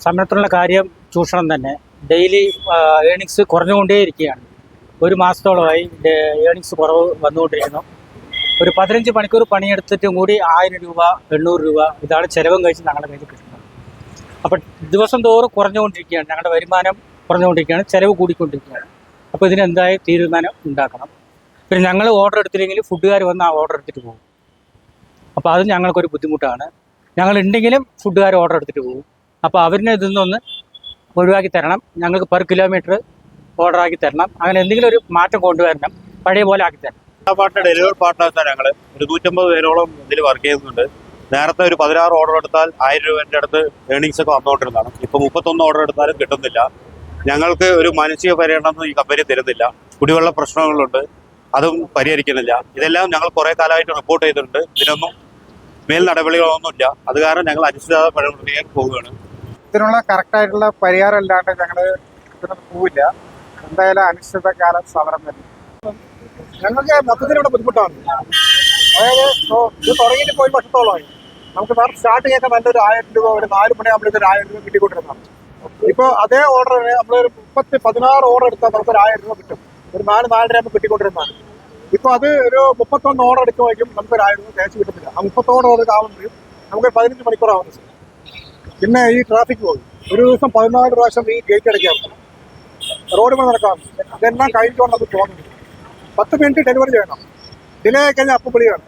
സമരത്തിനുള്ള കാര്യം ചൂഷണം തന്നെ. ഡെയിലി ഏണിങ്സ് കുറഞ്ഞുകൊണ്ടേയിരിക്കുകയാണ്. ഒരു മാസത്തോളമായി ഏണിങ്സ് കുറവ് വന്നുകൊണ്ടിരിക്കുന്നു. ഒരു പതിനഞ്ച് മണിക്കൂർ പണിയെടുത്തിട്ടും കൂടി ആയിരം രൂപ എണ്ണൂറ് രൂപ ഇതാണ് ചിലവും കഴിച്ച് ഞങ്ങളുടെ കയ്യിൽ കിട്ടുന്നത്. അപ്പം ദിവസം തോറും കുറഞ്ഞുകൊണ്ടിരിക്കുകയാണ്. ഞങ്ങളുടെ വരുമാനം കുറഞ്ഞുകൊണ്ടിരിക്കുകയാണ്. ചിലവ് കൂടിക്കൊണ്ടിരിക്കുകയാണ്. അപ്പോൾ ഇതിന് എന്തായ തീരുമാനം ഉണ്ടാക്കണം. പിന്നെ ഞങ്ങൾ ഓർഡർ എടുത്തില്ലെങ്കിൽ ഫുഡുകാർ വന്ന് ആ ഓർഡർ എടുത്തിട്ട് പോകും. അപ്പോൾ അത് ഞങ്ങൾക്കൊരു ബുദ്ധിമുട്ടാണ്. ഞങ്ങൾ ഉണ്ടെങ്കിലും ഫുഡുകാർ ഓർഡർ എടുത്തിട്ട് പോകും. അപ്പോൾ അവരിനെ ഇതിൽ നിന്നൊന്ന് ഒഴിവാക്കി തരണം. ഞങ്ങൾക്ക് പെർ കിലോമീറ്റർ ഓർഡർ ആക്കി തരണം. അങ്ങനെ എന്തെങ്കിലും ഒരു മാറ്റം കൊണ്ടുവരണം. പഴയ പോലെ ആക്കി തരണം. പാർട്ടിയുടെ ഡെലിവറി പാർട്ട്നേഴ്സാണ് ഞങ്ങൾ ഒരു നൂറ്റമ്പത് പേരോളം ഇതിൽ വർക്ക് ചെയ്യുന്നുണ്ട്. നേരത്തെ ഒരു പതിനാറ് ഓർഡർ എടുത്താൽ ആയിരം രൂപേന്റെ അടുത്ത് ഏണിങ്സ് ഒക്കെ വന്നുകൊണ്ടിരുന്നതാണ് ഇപ്പോൾ മുപ്പത്തൊന്ന് ഓർഡർ എടുത്താലും കിട്ടുന്നില്ല. ഞങ്ങൾക്ക് ഒരു മാനസിക പരിഗണന ഈ കമ്പനി തരുന്നില്ല. കുടിവെള്ള പ്രശ്നങ്ങളുണ്ട്. അതും പരിഹരിക്കുന്നില്ല. ഇതെല്ലാം ഞങ്ങൾ കുറേ കാലമായിട്ട് റിപ്പോർട്ട് ചെയ്തിട്ടുണ്ട്. ഇതിനൊന്നും മേൽ നടപടികളൊന്നുമില്ല അത് കാരണം ഞങ്ങൾ അനിശ്ചിത പഴയ പോവുകയാണ്. ഇതിനുള്ള കറക്റ്റായിട്ടുള്ള പരിഹാരം അല്ലാണ്ട് ഞങ്ങൾ പോവില്ല. എന്തായാലും അനിശ്ചിതകാല സമരം തന്നെ. ഞങ്ങൾക്ക് മൊത്തത്തിലൂടെ ബുദ്ധിമുട്ടാണ്. അതായത് ഇത് തുടങ്ങിയിട്ട് പോയി വർഷത്തോളമായി. നമുക്ക് സാർ സ്റ്റാർട്ട് ചെയ്യാൻ നല്ലൊരു ആയിരം രൂപ ഒരു നാല് മണിയാകുമ്പോഴേക്കും ഒരു ആയിരം രൂപ കിട്ടിക്കൊണ്ടിരുന്നതാണ്. ഇപ്പോൾ അതേ ഓർഡർ നമ്മളൊരു മുപ്പത്തി പതിനാറ് ഓർഡർ എടുത്താൽ നമുക്ക് ഒരു ആയിരം രൂപ കിട്ടും. ഒരു നാല് നാലര ആകുമ്പോൾ കിട്ടിക്കൊണ്ടിരുന്നതാണ്. ഇപ്പോൾ അത് ഒരു മുപ്പത്തൊന്ന് ഓർഡർ എടുക്കുമ്പോഴേക്കും നമുക്ക് ഒരു ആയിരം രൂപ തേച്ച് കിട്ടുന്നില്ല. ആ മുപ്പത്തോട് ഓർഡർ ആവുമ്പോഴും നമുക്ക് പതിനഞ്ച് മണിക്കൂർ ആവുന്നത് പിന്നെ ഈ ട്രാഫിക് പോയി. ഒരു ദിവസം പതിനാല് പ്രാവശ്യം ഈ ഗേറ്റ് അടയ്ക്കാറുണ്ട് റോഡ് മേൽ നടക്കാറുണ്ട് ഇതെല്ലാം കഴിഞ്ഞുകൊണ്ട് നമുക്ക് തോന്നുന്നു പത്ത് മിനിറ്റ് ഡെലിവറി ചെയ്യണം. ഡിലേ കഴിഞ്ഞാൽ അപ്പം വിളിയാണ്